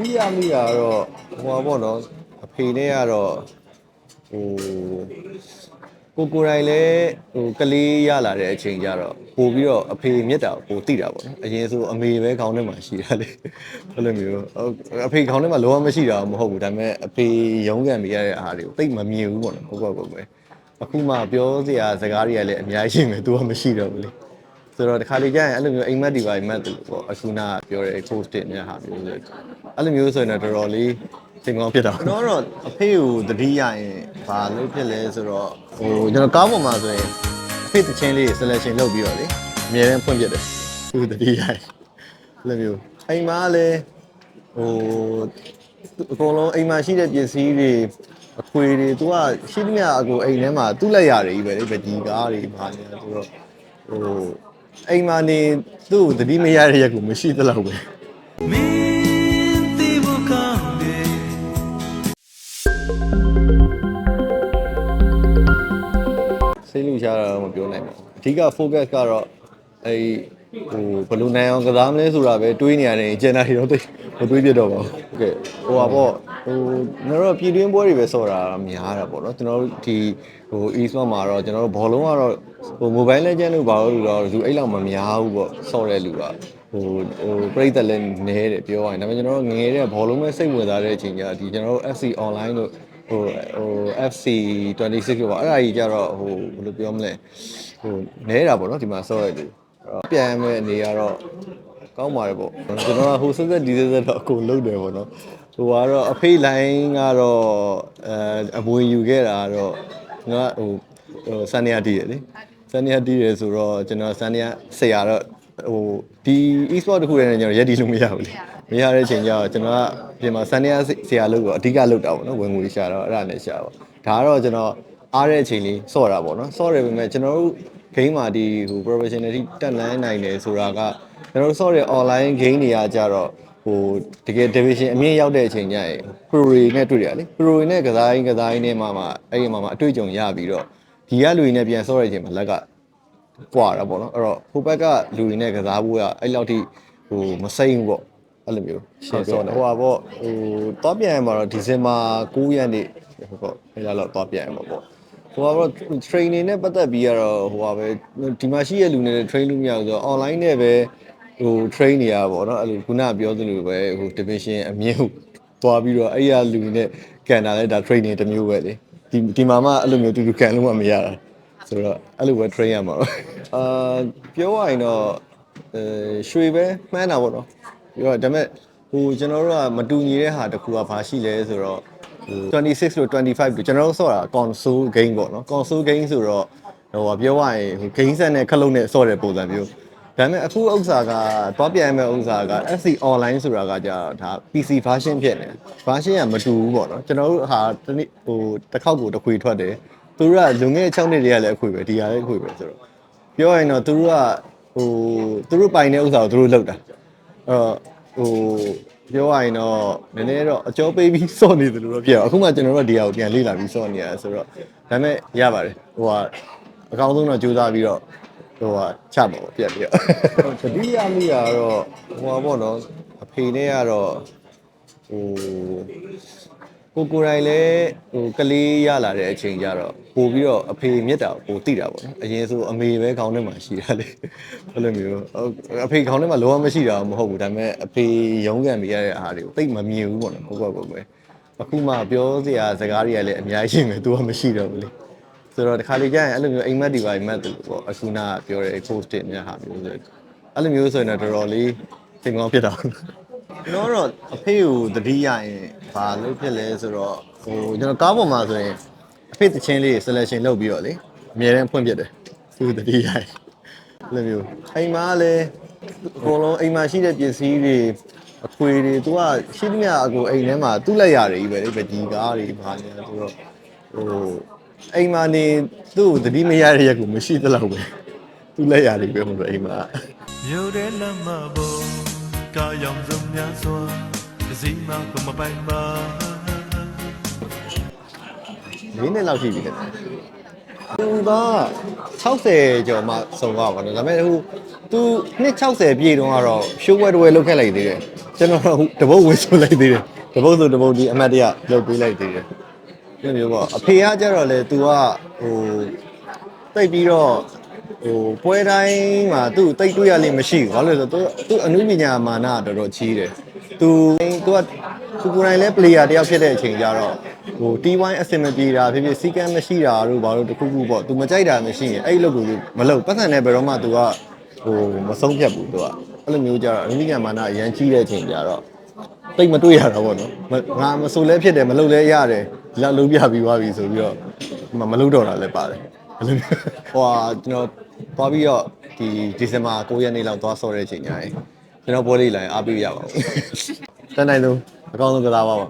တိယမိတာကတော့ဟိုပါပေါ့နော်အဖေနဲ့ကတော့ဟိုကိုကိုယ်တိုင်လည်းဟိုကလေးရလာတဲ့အချိန်ကျတော့ပို့ပြီးတော့အဖေမြတ်တာကိုပိုသိတာပေါ့နော်အရင်ဆိုအမေပဲခေါင်းထဲမှာရှိတာလေအဲ့လိုမျိုးဟုတ်အဖေခေါင်းထဲမှာလောကမရှိတာမဟုတ်ဘူးဒါပေမဲ့အဖေရုံးကန်ပေးရတဲ့အားတွေကိုသိပ်မမြင်ဘူးပေါ့နော်ဟုတ်ကောပေါ့ပဲအခုမှပြောစရာစကားတွေကလည်းအများကြီးရှိမယ်သူကမရှိတော့ဘူးလေဆိုတော့တခါလေကြာရင်အဲ့လိုမျိုးအိမ်မက်ဒီပါမက်တယ်လို့ပေါ့အခုနကပြောတဲ့ post it နဲ့ဟာမျိုးဆို အဲ့လိုမျိုးဆိုရင်တော့တော်တော်လေးစိတ်ကောင်းဖြစ်တာကျွန်တော်တော့အဖေကိုတတိယရင်ဘာလို့ဖြစ်လဲဆိုတော့ဟိုကျွန်တော်ကားပေါ်မှာဆိုရင်အဖေတချင်းလေး selection လုပ်ပြီးတော့လေအမြဲတမ်းဖွင့်ပြတယ်သူတတိယရင်အဲ့လိုမျိုးအိမ်မှာလည်းဟိုအကုန်လုံးအိမ်မှာရှိတဲ့ပစ္စည်းတွေအခွေတွေသူကရှိသမျှအကိုအိမ်ထဲမှာသူ့လက်ရတယ်ကြီးပဲလေဗဒီကားတွေဘာညာဆိုတော့ဟိုအိမ်မာနေသူ့ကိုသတိမရတဲ့ရက်ကိုမရှိသလောက်ပဲ စိတ်လူရှားတာတော့မပြောနိုင်ဘူးအဓိက focus ကတော့အဲဟိုဘယ်လိုနိုင်အောင်ကစားမလဲဆိုတာပဲတွေးနေရတယ်ကျန်တာတွေတော့သိမတွေးပြတော့ပါဘူးဟုတ်ကဲ့ဟိုပါပေါ့ဟိုကျွန်တော်တို့ပြည်တွင်းပွဲတွေပဲဆော့တာများတာပေါ့နော်ကျွန်တော်တို့ဒီဟို e-sport မှာတော့ကျွန်တော်တို့ဘောလုံးကတော့ဟို mobile legend လို့ဘာလို့လို့တော့လူအဲ့လောက်မများဘူးပေါ့ဆော့တဲ့လူကဟိုဟိုပြိသက်လည်းနဲတယ်ပြောရရင်ဒါပေမဲ့ကျွန်တော်တို့ငငယ်တဲ့ဘောလုံးပဲစိတ်ဝင်စားတဲ့အချိန်ကျဒီကျွန်တော်တို့ FC online လို့ ဟိုဟို FC 26လို့ပါအဲ့ဒါကြီးကြတော့ဟိုဘယ်လိုပြောမလဲဟိုနဲတာပေါ့နော်ဒီမှာဆော့ရတဲ့အဲ့တော့ပြန်မဲ့အနေကတော့ကောင်းပါတယ်ပေါ့ကျွန်တော်ကဟိုဆက်ဆက်ဒီဆက်ဆက်တော့အကုန်လုံးတယ်ပေါ့နော်ဟိုကတော့အဖေးလိုင်းကတော့အဲအမွေယူခဲ့တာကတော့ငါဟိုဟိုစန်နီယာတီးရလေစန်နီယာတီးရဆိုတော့ကျွန်တော်စန်နီယာဆရာတော့ဟိုဒီ e-sport တခုတည်းနဲ့ကျွန်တော်ရက်တီလို့မရဘူးလေ မရတဲ့အချိန်ကျတော့ကျွန်တော်ကပြင်မှာစန်နီယာဆရာလို့တော့အဓိကလုပ်တာပေါ့နော်ဝင်ငွေရှာတော့အဲ့ဒါနဲ့ရှာပေါ့ဒါကတော့ကျွန်တော်အားတဲ့အချိန်လေးစော့တာပေါ့နော်စော့တယ်ပေမဲ့ကျွန်တော်တို့ game မှာဒီဟို professionality တက်လန်းနိုင်တယ်ဆိုတာကကျွန်တော်တို့ဆော့တဲ့ online game တွေကကြတော့ဟိုတကယ် division အမြင့်ရောက်တဲ့အချိန်ကျရင် pro တွေနဲ့တွေ့ရတယ်လေ pro တွေနဲ့ကစားရင်းကစားရင်းနဲ့မှမှအဲ့ဒီမှာမှအတွေ့အကြုံရပြီးတော့ဒီကလူတွေနဲ့ပြန်ဆော့တဲ့အချိန်မှာလက်ကကွာတာပေါ့နော်အဲ့တော့ဟိုဘက်ကလူတွေနဲ့ကစားဖို့ကအဲ့လောက်ထိဟိုမစိမ့်ဘူးပေါ့ အဲ့လိုမျိုးရှင်းဆော့တယ်ဟိုပါပေါ့ဟိုတော့ပြန်ရမှာတော့ဒီဇင်ဘာ9ရက်နေ့ဟိုပေါ့အဲ့လောက်တော့ပြန်ရမှာပေါ့ ဟိုကတော့ training နဲ့ပတ်သက်ပြီးကတော့ဟိုပါပဲဒီမှာရှိတဲ့လူတွေနဲ့ train လို့မရဘူးဆိုတော့ online နဲ့ပဲဟို train နေရပါဘောเนาะအဲ့လိုခုနကပြောသလိုပဲဟို division အမြင့်ကိုသွားပြီးတော့အဲ့ရလူတွေနဲ့ကန်တာလဲဒါ training တစ်မျိုးပဲလေဒီဒီမှာမှအဲ့လိုမျိုးတူတူကန်လို့မှမရတာဆိုတော့အဲ့လိုပဲ train ရမှာတော့အာပြောရရင်တော့အဲရွှေပဲမှန်းတာပေါ့နော် ပြီးတော့ဒါပေမဲ့ဟိုကျွန်တော်တို့ကမတူညီတဲ့ဟာတစ်ခုကဘာရှိလဲဆိုတော့26လို့25လို့ကျွန်တော်တို့ဆော့တာ console game ပေါ့နော် console game ဆိုတော့ဟိုပြောရရင်ဟို game set နဲ့ခက်လုံးနဲ့ဆော့တဲ့ပုံစံမျိုးဒါပေမဲ့အခုဥစ္စာကသွားပြန်မဲ့ဥစ္စာက FC online ဆိုတာကကြာဒါ PC version ဖြစ်နေ version ကမတူဘူးပေါ့နော်ကျွန်တော်တို့ဟာတနည်းဟိုတစ်ခေါက်ကိုတစ်ခွေထွက်တယ်သူတို့ကလုံခဲ့6နှစ်တည်းကလည်းအခွေပဲဒီဟာလည်းအခွေပဲဆိုတော့ပြောရရင်တော့သူတို့ကဟိုသူတို့ပိုင်တဲ့ဥစ္စာကိုသူတို့လောက်တာအဲ့ တော့ဟိုပြောရရင်တော့နည်းနည်းတော့အကျော်ပေးပြီးစော့နေတယ်လို့တော့ပြောအခုမှကျွန်တော်တို့ဒီဟာကိုပြန်လေ့လာပြီးစော့နေရဆိုတော့ဒါပေမဲ့ရပါတယ်ဟိုကအကောင်းဆုံးတော့ကြိုးစားပြီးတော့ဟိုကချပါပေါ့ပြက်ပြီးတော့တတိယမိတာကတော့ဟိုပါပေါ့နော်အဖေနဲ့ကတော့ဟို ကိုကိုယ်တိုင်လည်းဟိုကလေးရလာတဲ့အချိန်ကျတော့ပို့ပြီးတော့အဖေမြတ်တာကိုပိုသိတာပေါ့နော်အရင်ဆိုအမေပဲခေါင်းထဲမှာရှိတာလေအဲ့လိုမျိုးဟုတ်အဖေခေါင်းထဲမှာလောကမရှိတာမဟုတ်ဘူးဒါပေမဲ့အဖေရုံးကန်ပေးရတဲ့အားတွေကိုသိပ်မမြင်ဘူးပေါ့နော်ဟုတ်ကောပေါ့ပဲအခုမှပြောစရာစကားတွေကလည်းအများကြီးရှိမယ်သူကမရှိတော့ဘူးလေဆိုတော့တခါလေကြာရင်အဲ့လိုမျိုးအိမ်မက်ဒီပါမက်တယ်လို့ပေါ့အခုနကပြောတဲ့ post it နဲ့ဟာမျိုးဆိုအဲ့လိုမျိုးဆိုရင်တော့တော်တော်လေးစိတ်ကောင်းဖြစ်တာကျွန်တော်တော့အဖေကိုတတိယရင် ဘာလို့ဖြစ်လဲဆိုတော့ဟိုကျွန်တော်ကားပေါ်မှာဆိုရင်အဖေတချင်းလေး selection လုပ်ပြီးတော့လေအမြဲတမ်းဖွင့်ပြတယ်သူတတိယရင်အဲ့လိုမျိုးအိမ်မှာလည်းအကုန်လုံးအိမ်မှာရှိတဲ့ပစ္စည်းတွေအခွေတွေသူကရှိသမျှအကိုအိမ်ထဲမှာသူ့လက်ရတယ်ကြီးပဲလေဗဒီကားတွေဘာညာဆိုတော့ဟိုအိမ်မှာနေသူ့ကိုတတိမရတဲ့ရက်ကိုမရှိသလောက်ပဲသူ့လက်ရတယ်ပဲမလို့အိမ်မှာမြို့တဲ့လမ်းမပေါ်ကာရောင်စုံများစွာတ စ်စီမှကမပိုင်ပါ၄နှစ်လောက်ရှိပြီတဲ့သူက60ကျော်မှစုံသွားပါတော့ဒါပေမဲ့ဟိုသူနှစ်60ပြည့်တုန်းကတော့ရှိုးဝဲတဝဲလုတ်ခဲ့လိုက်သေးတယ်ကျွန်တော်တပုတ်ဝင်ဆိုလိုက်သေးတယ်တပုတ်ဆိုတပုတ်ဒီအမတ်တရလုပ်ပေးလိုက်သေးတယ်ဒီလိုမျိုးပေါ့အဖေကကြတော့လေ तू ကဟိုတိတ်ပြီးတော့ဟိုပွဲတိုင်းမှာသူ့တိတ်တွေ့ရလိမ့်မရှိဘူးဘာလို့လဲဆိုတော့ तू သူ့အနုပညာမာနကတော်တော်ကြီးတယ် သူသူကသူကိုယ်တိုင်လည်း player တယောက်ဖြစ်တဲ့အချိန်ကျတော့ဟို T1 အဆင်မပြေတာဖြစ်ဖြစ်စီကံမရှိတာတို့ဘာလို့တခုခုပေါ့သူမကြိုက်တာမရှိရင်အဲ့လောက်ကိုမလုပ်ပတ်စံနဲ့ဘယ်တော့မှသူကဟိုမဆုံးဖြတ်ဘူးသူကအဲ့လိုမျိုးကြတော့အမိကမာနာအရန်ကြီးတဲ့အချိန်ကျတော့တိတ်မတွေ့ရတာပေါ့နော်ငါမဆိုလဲဖြစ်တယ်မလုပ်လဲရတယ်ဒီလောက်လုံးပြပြီးသွားပြီဆိုပြီးတော့မလုပ်တော့တာလည်းပါတယ်အဲ့လိုဟိုဟာကျွန်တော်သွားပြီးတော့ဒီဒီဇင်ဘာ9ရက်နေ့လောက်သွားဆော့တဲ့အချိန်ညာရင် ကျွန်တော်ပွဲလေးလိုက်အားပေးရပါဦးတန်းနိုင်ဆုံးအကောင်းဆုံးကစားပါပါ